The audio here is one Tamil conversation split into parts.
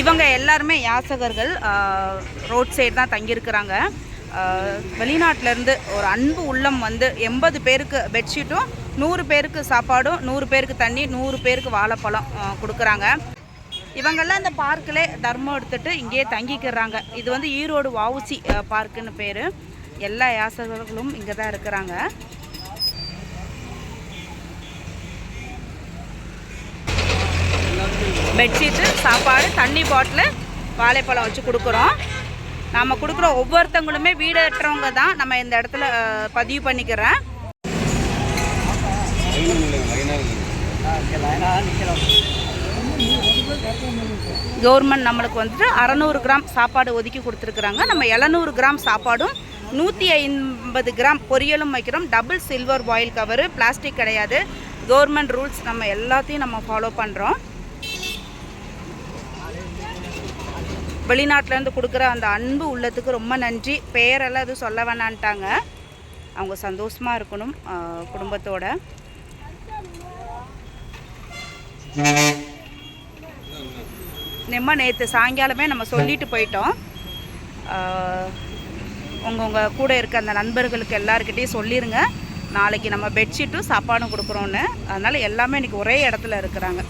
இவங்க எல்லாருமே யாசகர்கள் ரோட் சைடு தான் தங்கியிருக்கிறாங்க. வெளிநாட்டிலேருந்து ஒரு அன்பு உள்ளம் வந்து எண்பது பேருக்கு பெட்ஷீட்டும் நூறு பேருக்கு சாப்பாடும் நூறு பேருக்கு தண்ணி நூறு பேருக்கு வாழைப்பழம் கொடுக்குறாங்க. இவங்கெல்லாம் இந்த பார்க்கில் தர்மம் எடுத்துட்டு இங்கேயே தங்கிக்கிறாங்க. இது வந்து ஈரோடு வவுசி பார்க்குன்னு பேர். எல்லா யாசகர்களும் இங்கே தான் இருக்கிறாங்க. பெட்ஷீட்டு சாப்பாடு தண்ணி பாட்டில் வாழைப்பழம் வச்சு கொடுக்குறோம். நாம் கொடுக்குற ஒவ்வொருத்தவங்களுமே வீடற்றவங்க தான் நம்ம இந்த இடத்துல பதிவு பண்ணிக்கிறேன். கவர்மெண்ட் நம்மளுக்கு வந்துட்டு அறநூறு கிராம் சாப்பாடு ஒதுக்கி கொடுத்துருக்குறாங்க. நம்ம எழுநூறு கிராம் சாப்பாடும் நூற்றி ஐம்பது கிராம் பொரியலும் வைக்கிறோம். Double silver foil cover plastic கிடையாது. கவர்மெண்ட் ரூல்ஸ் நம்ம எல்லாத்தையும் நம்ம ஃபாலோ பண்ணுறோம் வெளிநாட்டிலேருந்து கொடுக்குற அந்த அன்பு உள்ளத்துக்கு ரொம்ப நன்றி. பேரெல்லாம் எதுவும் சொல்ல வேணான்ட்டாங்க. அவங்க சந்தோஷமாக இருக்கணும் குடும்பத்தோட. நம்ம நேற்று சாயங்காலமே நம்ம சொல்லிட்டு போயிட்டோம். உங்கவுங்க கூட இருக்க அந்த நண்பர்களுக்கு எல்லாருக்கிட்டையும் சொல்லிடுங்க நாளைக்கு நம்ம பெட்ஷீட்டும் சாப்பாடும் கொடுக்குறோன்னு அதனால் எல்லாமே இன்றைக்கி ஒரே இடத்துல இருக்கிறாங்க.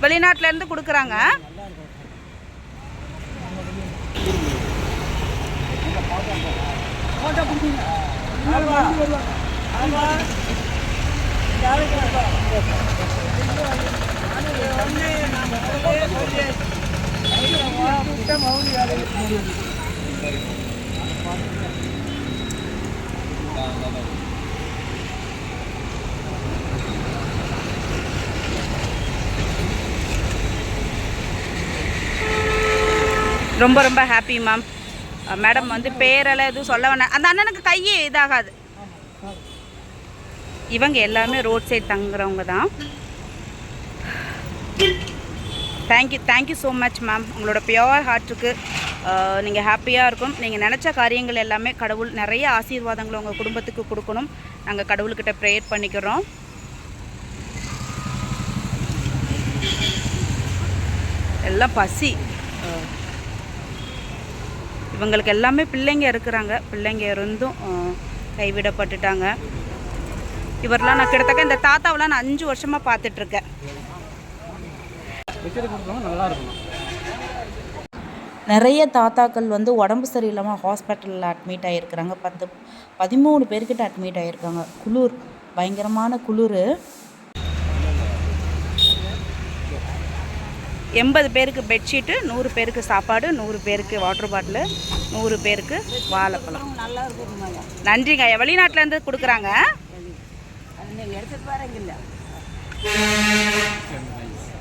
வெளிநாட்டிலேருந்து கொடுக்குறாங்க Thank you. ரொம்ப ரொம்ப ஹாப்பி மேம் மேடம் வந்து பேரெல்லாம் எதுவும் சொல்ல வேணாம். அந்த அண்ணனுக்கு கையே இதாகாது. இவங்க எல்லாமே ரோட் சைடு தங்குறவங்க தான். Thank you thank you so much ma'am உங்களோட பியோர் ஹார்ட்டுக்கு நீங்கள் ஹாப்பியாக இருக்கும். நீங்கள் நினச்ச காரியங்கள் எல்லாமே கடவுள் நிறைய ஆசீர்வாதங்களை உங்கள் குடும்பத்துக்கு கொடுக்கணும். நாங்கள் கடவுள்கிட்ட ப்ரேயர் பண்ணிக்கிறோம். எல்லாம் பசி. இவங்களுக்கு எல்லாமே பிள்ளைங்க இருக்கிறாங்க. பிள்ளைங்க இருந்தும் கைவிடப்பட்டுட்டாங்க. இவரெல்லாம் நான் கிட்டத்தட்ட இந்த தாத்தாவெல்லாம் நான் அஞ்சு வருஷமாக பார்த்துட்ருக்கேன். நல்லா இருக்கும். நிறைய தாத்தாக்கள் வந்து உடம்பு சரியில்லாமல் ஹாஸ்பிட்டலில் அட்மிட் ஆகியிருக்கிறாங்க பத்து பதிமூணு பேர்கிட்ட அட்மிட் ஆகியிருக்காங்க குளிர் பயங்கரமான குளிர். எண்பது பேருக்கு பெட்ஷீட்டு நூறு பேருக்கு சாப்பாடு நூறு பேருக்கு வாட்டர் பாட்டிலு நூறு பேருக்கு வாழைப்பழம். நல்லா நன்றிங்க வெளிநாட்டிலேருந்து கொடுக்குறாங்க.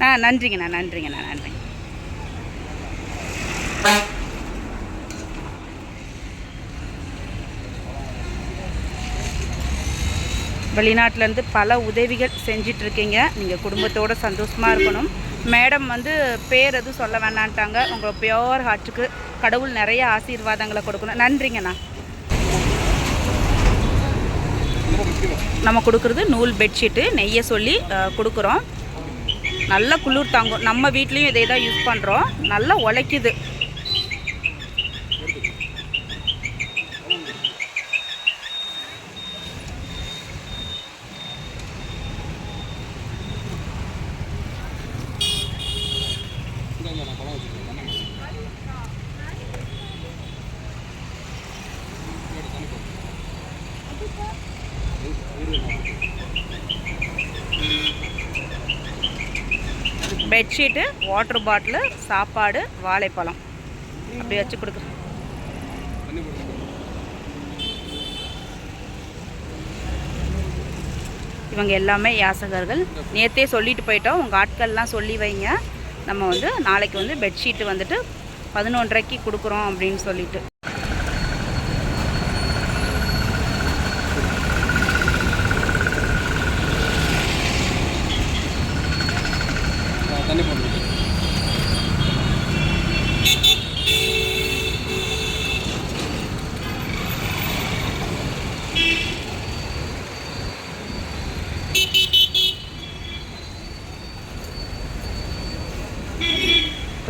ஆ நன்றிங்கண்ணா நன்றிங்கண்ணா நன்றிங்க. வெளிநாட்டிலேருந்து பல உதவிகள் செஞ்சிட்ருக்கீங்க. நீங்கள் குடும்பத்தோட சந்தோஷமாக இருக்கணும். மேடம் வந்து பேர் எதுவும் சொல்ல வேணான்ட்டாங்க. உங்கள் பியோர் ஹார்ட்டுக்கு கடவுள் நிறைய ஆசீர்வாதங்களை கொடுக்கணும். நன்றிங்கண்ணா. நம்ம கொடுக்குறது நூல் பெட்ஷீட்டு நெய்யை சொல்லி கொடுக்குறோம். நல்ல குளிர் தாங்கும். நம்ம வீட்லேயும் இதே தான் யூஸ் பண்ணுறோம் நல்லா உழைக்குது. பெட்ஷீட்டு வாட்டர் பாட்டிலு சாப்பாடு வாழைப்பழம். அப்படி வச்சு கொடுக்குறேன் இவங்க எல்லாமே யாசகர்கள். நேற்றே சொல்லிட்டு போயிட்டோம். உங்கள் ஆட்கள்லாம் சொல்லி வைங்க. நம்ம வந்து நாளைக்கு வந்து பெட்ஷீட்டு வந்துட்டு பதினொன்றரைக்கு கொடுக்குறோம் அப்படின்னு சொல்லிட்டு.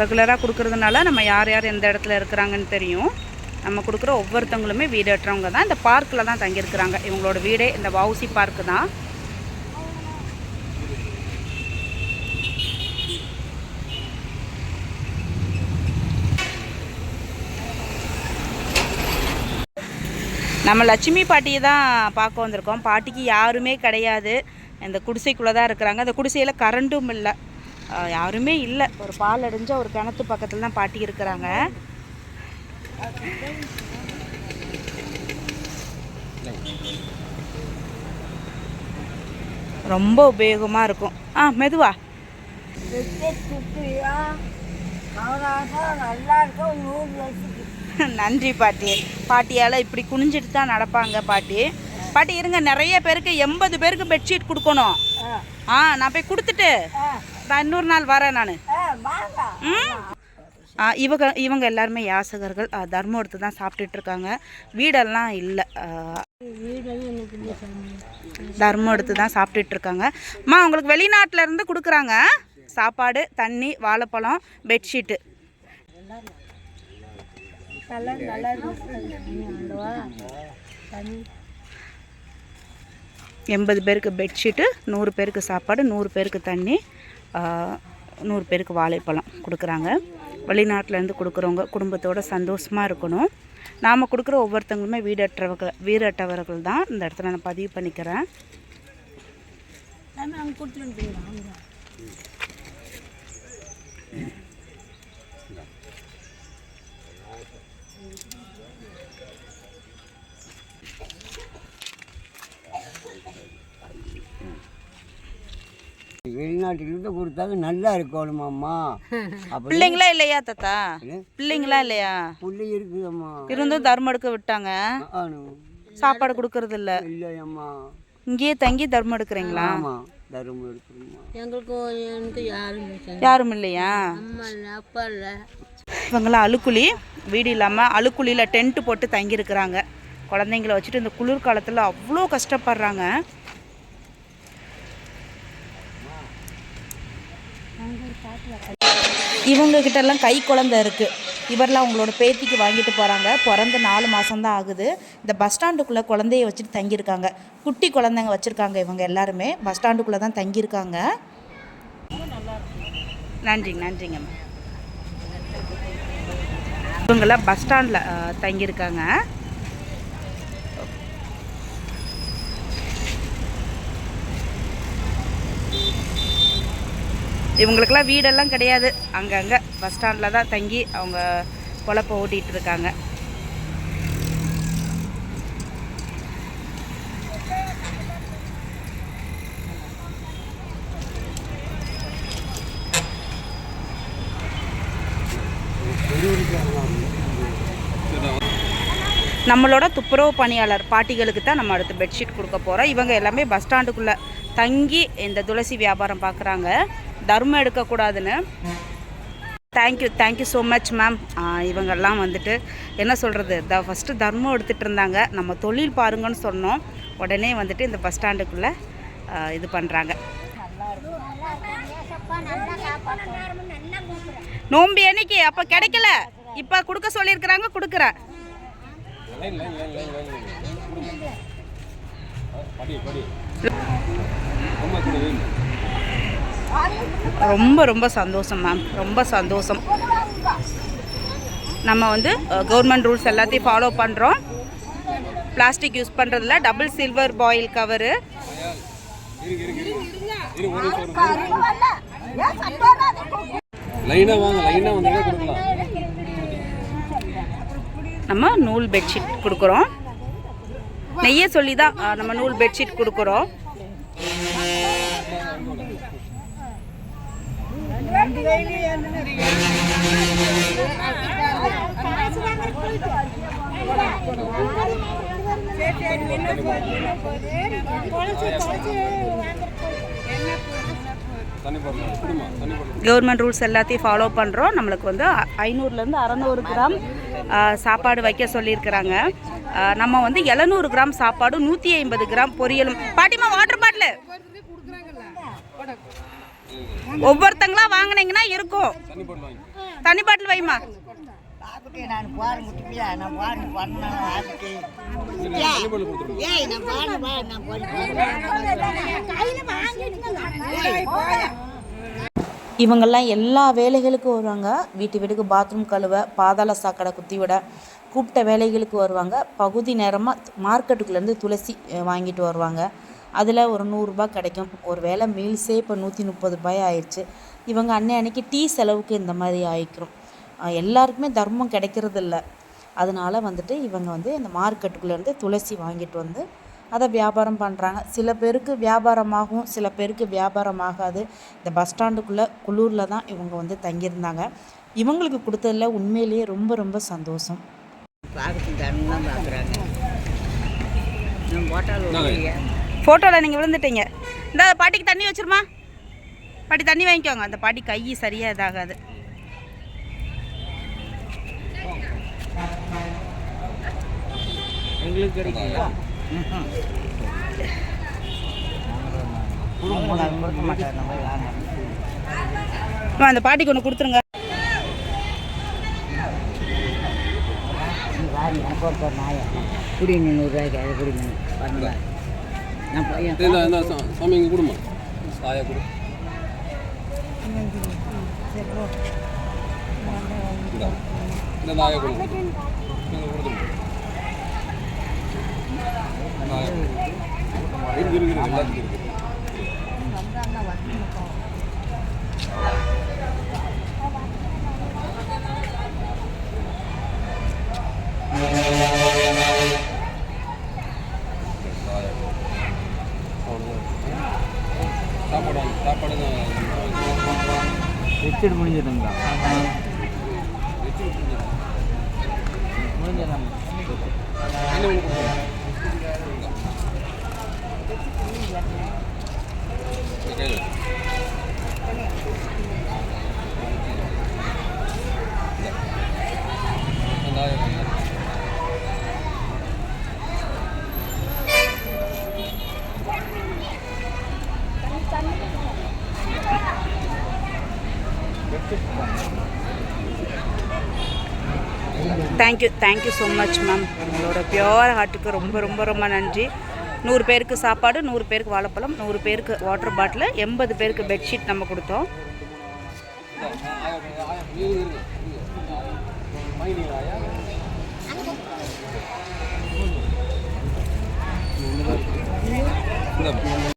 ரெகுலராக கொடுக்குறதுனால நம்ம யார் யார் எந்த இடத்துல இருக்கிறாங்கன்னு தெரியும். நம்ம கொடுக்குற ஒவ்வொருத்தவங்களுமே வீடு ஏற்றவங்க தான். இந்த பார்க்கில் தான் தங்கியிருக்கிறாங்க. இவங்களோட வீடே இந்த வவுசி பார்க்கு தான். நம்ம லட்சுமி பாட்டியை தான் பார்க்க வந்திருக்கோம். பாட்டிக்கு யாருமே கிடையாது. இந்த குடிசைக்குள்ளே தான் இருக்கிறாங்க. அந்த குடிசையில் கரண்ட்டும் இல்லை. யாருமே இல்லை. ஒரு பால் அடைஞ்ச ஒரு கிணத்து பக்கத்தில் தான் பாட்டி இருக்கிறாங்க. ரொம்ப உபயோகமாக இருக்கும். ஆ மெதுவா. நன்றி பாட்டி. பாட்டியால் இப்படி குனிஞ்சிட்டு தான் நடப்பாங்க பாட்டி. பாட்டி இருங்க நிறைய பேருக்கு எண்பது பேருக்கு பெட்ஷீட் கொடுக்கணும். ஆ. நான் போய் கொடுத்துட்டு. நான் இன்னொரு நாள் வரேன் நான். ம்? இவங்க இவங்க எல்லாருமே யாசகர்கள் தர்மம் எடுத்து தான் சாப்பிட்டுட்டு இருக்காங்க வீடெல்லாம் இல்லை தர்மம் எடுத்து தான் சாப்பிட்டுட்டு இருக்காங்க அம்மா உங்களுக்கு வெளிநாட்டுல இருந்து கொடுக்குறாங்க. சாப்பாடு தண்ணி வாழைப்பழம் பெட்ஷீட்டு எண்பது பேருக்கு பெட்ஷீட்டு நூறு பேருக்கு சாப்பாடு நூறு பேருக்கு தண்ணி. நூறு பேருக்கு வாழைப்பழம் கொடுக்குறாங்க. வெளிநாட்டிலேருந்து கொடுக்குறவங்க குடும்பத்தோட சந்தோஷமாக இருக்கணும். நாம் கொடுக்குற ஒவ்வொருத்தவங்களுமே வீடற்றவர்கள் வீடற்றவர்கள் தான் இந்த இடத்துல நான் பதிவு பண்ணிக்கிறேன். அங்கே. வெளிநாட்டுக்கிட்ட கொடுத்தாங்க நல்லா இருக்கணுமாம்மா பிள்ளைங்களா இல்லையா தாத்தா? பிள்ளைங்களா இல்லையா? புள்ளி இருக்குதம்மா. இருந்தும் தர்மம் எடுக்க விட்டாங்க. சாப்பாடு கொடுக்கறது இல்ல. இல்லையம்மா. இங்கேயே தங்கி தர்மம் எடுக்கிறீங்களா? ஆமாம் தருமம் எடுக்கணுமா எங்களுக்கு எனக்கு யாரும் யாரும் இல்லையா? அம்மா இல்லை அப்பா இல்லை. இவங்களாம் அழுக்குழி. வீடு இல்லாமல் அழுக்குழியில் டென்ட்டு போட்டு தங்கியிருக்கிறாங்க. குழந்தைங்கள வச்சுட்டு இந்த குளிர்காலத்தில் அவ்வளோ கஷ்டப்படுறாங்க. இவங்கக்கிட்டலாம் கை குழந்தை இருக்குது இவரெலாம் அவங்களோட பேத்திக்கு வாங்கிட்டு போகிறாங்க பிறந்த நாலு மாதம்தான் ஆகுது. இந்த பஸ் ஸ்டாண்டுக்குள்ளே குழந்தைய வச்சுட்டு தங்கியிருக்காங்க. குட்டி குழந்தைங்க வச்சுருக்காங்க இவங்க எல்லாருமே. பஸ் ஸ்டாண்டுக்குள்ளே தான் தங்கியிருக்காங்க. நன்றிங்க நன்றிங்க இவங்கெல்லாம் பஸ் ஸ்டாண்டில் தங்கியிருக்காங்க. இவங்களுக்கெல்லாம் வீடெல்லாம் கிடையாது. அங்கங்கே பஸ் ஸ்டாண்டில் தான் தங்கி அவங்க பொழப்ப ஓட்டிகிட்டு இருக்காங்க. நம்மளோட துப்புரவு பணியாளர் பாட்டிகளுக்கு தான் நம்ம அடுத்து பெட்ஷீட் கொடுக்க போகிறோம் இவங்க எல்லாமே பஸ் ஸ்டாண்டுக்குள்ளே தங்கி இந்த துளசி வியாபாரம் பார்க்குறாங்க தர்மம் எடுக்கக்கூடாதுன்னு. Thank you thank you so much ma'am இவங்கெல்லாம் வந்துட்டு என்ன சொல்கிறது த ஃபஸ்ட்டு தர்மம் எடுத்துகிட்டு இருந்தாங்க. நம்ம தொழில் பாருங்கன்னு சொன்னோம். உடனே வந்துட்டு இந்த பஸ் ஸ்டாண்டுக்குள்ளே இது பண்ணுறாங்க நோம்பு என்னைக்கு அப்போ கிடைக்கல. இப்போ கொடுக்க சொல்லியிருக்கிறாங்க கொடுக்குறேன் படி படி. ரொம்ப ரொம்ப சந்தோஷம் மேம் ரொம்ப சந்தோஷம். நம்ம வந்து கவர்மெண்ட் ரூல்ஸ் எல்லாத்தையும் ஃபாலோ பண்ணுறோம் பிளாஸ்டிக் யூஸ் பண்ணுறதில்ல டபுள் சில்வர் பாயில் கவரு நம்ம நூல் பெட்ஷீட் கொடுக்குறோம். நெய்ய சொல்லி தான் நம்ம நூல் பெட்ஷீட் கொடுக்குறோம் தண்ணி போடலாம் கொடுமா தண்ணி போடலாம் கவர்மெண்ட் ரூல்ஸ் எல்லாத்தையும் ஃபாலோ பண்ணுறோம் நம்மளுக்கு வந்து ஐநூறுலேருந்து அறநூறு கிராம் சாப்பாடு வைக்க சொல்லியிருக்கிறாங்க. நம்ம வந்து எழுநூறு கிராம் சாப்பாடும் நூற்றி ஐம்பது கிராம் பொரியலும். பாட்டிமா வாட்டர் பாட்டில் ஒவ்வொருத்தங்களா வாங்குனீங்கன்னா இருக்கும். தண்ணி போட்டு வாங்கி தண்ணி பாட்டில் வைமா இவங்கெல்லாம் எல்லா வேலைகளுக்கும் வருவாங்க. வீட்டு வீட்டுக்கு பாத்ரூம் கழுவ பாதாள சாக்கடை குத்தி விட கூப்பிட்ட வேலைகளுக்கு வருவாங்க. பகுதி நேரமாக மார்க்கெட்டுக்குள்ளேருந்து துளசி வாங்கிட்டு வருவாங்க. அதில் ஒரு நூறுரூபா கிடைக்கும். ஒரு வேளை மீல்ஸே இப்போ நூற்றி முப்பது ரூபாய் ஆயிடுச்சு இவங்க அன்னை அன்னைக்கு டீ செலவுக்கு இந்த மாதிரி ஆயிக்கிறோம். எல்லாருக்குமே தர்மம் கிடைக்கிறது இல்ல அதனால வந்துட்டு இவங்க வந்து இந்த மார்க்கெட்டுக்குள்ளேருந்து துளசி வாங்கிட்டு வந்து அதை வியாபாரம் பண்ணுறாங்க சில பேருக்கு வியாபாரமாகும் சில பேருக்கு வியாபாரம் ஆகாது. இந்த பஸ் ஸ்டாண்டுக்குள்ளே குளூரில் தான் இவங்க வந்து தங்கியிருந்தாங்க. இவங்களுக்கு கொடுத்ததில் உண்மையிலேயே ரொம்ப ரொம்ப சந்தோஷம். பார்க்குறாங்க ஃபோட்டோவில் நீங்கள் விழுந்துட்டீங்க. இந்த பாட்டிக்கு தண்ணி வச்சிருமா? பாட்டி தண்ணி வாங்கிக்கோங்க. அந்த பாட்டி கை சரியாக இதாகாது. அந்த பாட்டிக்கு ஒன்று கொடுத்துருங்க. குடி நூறுரூவாய்க்கு அது குடி பண்ணல சாமி இங்கே கொடுமா சாயா கொடு இந்தா. இந்த நாயை கொடு நீங்கள் கொடுத்துருங்க இருக்கு இருக்கு இருக்கு வச்சுட்டு முடிஞ்சதுங்களா? Thank you thank you so much ma'am உங்களோட பியோர் ஹார்ட்டுக்கு ரொம்ப ரொம்ப ரொம்ப நன்றி. நூறு பேருக்கு சாப்பாடு நூறு பேருக்கு வாழைப்பழம் நூறு பேருக்கு வாட்டர் பாட்டில் எண்பது பேருக்கு பெட்ஷீட் நம்ம கொடுத்தோம். ம்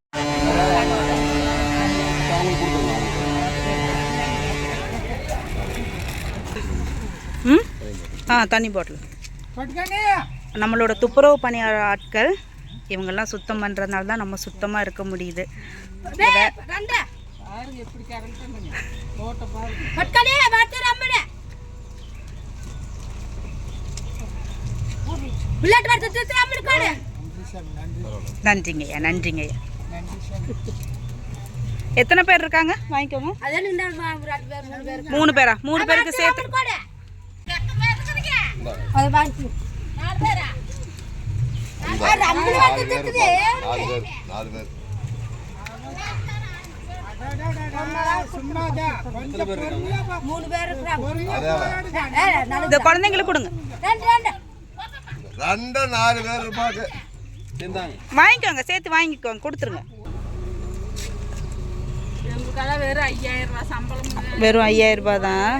ஆ தண்ணி பாட்டில் நம்மளோட துப்புரவு பணியாளர் ஆட்கள் இவங்கெல்லாம் சுத்தம் பண்ணுறதுனால தான் நம்ம சுத்தமாக இருக்க முடியுது. நன்றிங்கய்யா நன்றிங்கய்யா. எத்தனை பேர் இருக்காங்க? வாங்கிக்கோங்க. மூணு பேரா மூணு பேருக்கு சேர்த்து இந்த குழந்தைங்களுக்கு கொடுங்க. ரெண்டு நாலு பேர் இருப்பாங்க வாங்கிக்கோங்க சேர்த்து வாங்கிக்கோங்க கொடுத்துருங்க. வெறும் ஐயாயிரம் ரூபாய் தான்.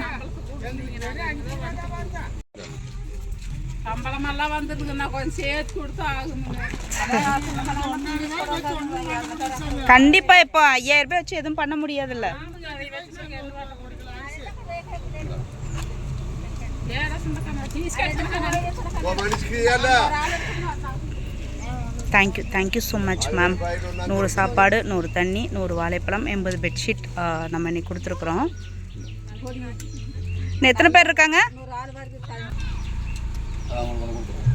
சம்பளமெல்லாம் வந்ததுக்குன்னா கொஞ்சம் சேர்த்து கொடுத்து ஆகுங்க கண்டிப்பா இப்போ ஐயாயிரம் ரூபாய் வச்சு எதுவும் பண்ண முடியாதுல்ல thank you thank you so much ma'am நூறு சாப்பாடு நூறு தண்ணி நூறு வாழைப்பழம் எண்பது பெட்ஷீட் நம்ம இன்னைக்கு கொடுத்துருக்குறோம் இன்னும் எத்தனை பேர் இருக்காங்க Tamam, bunu bulduk.